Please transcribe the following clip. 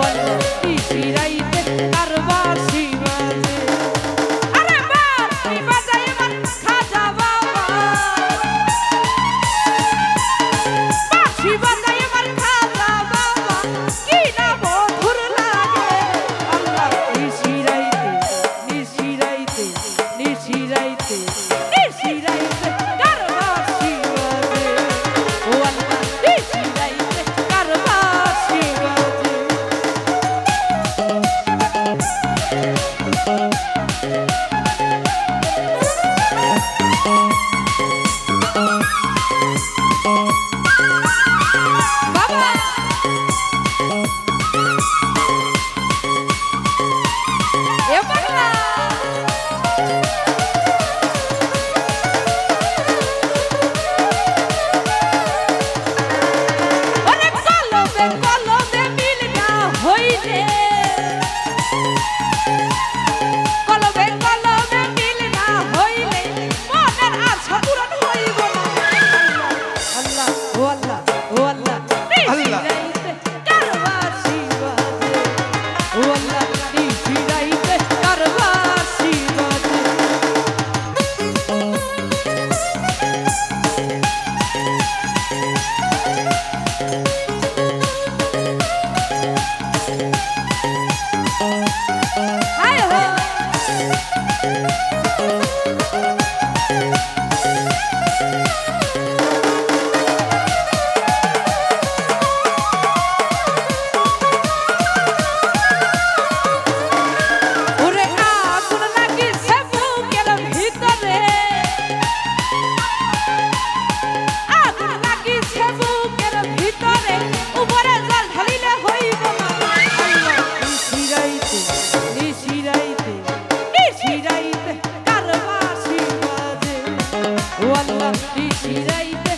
জীবন ফিরাই বাবা 알라. felicidad y.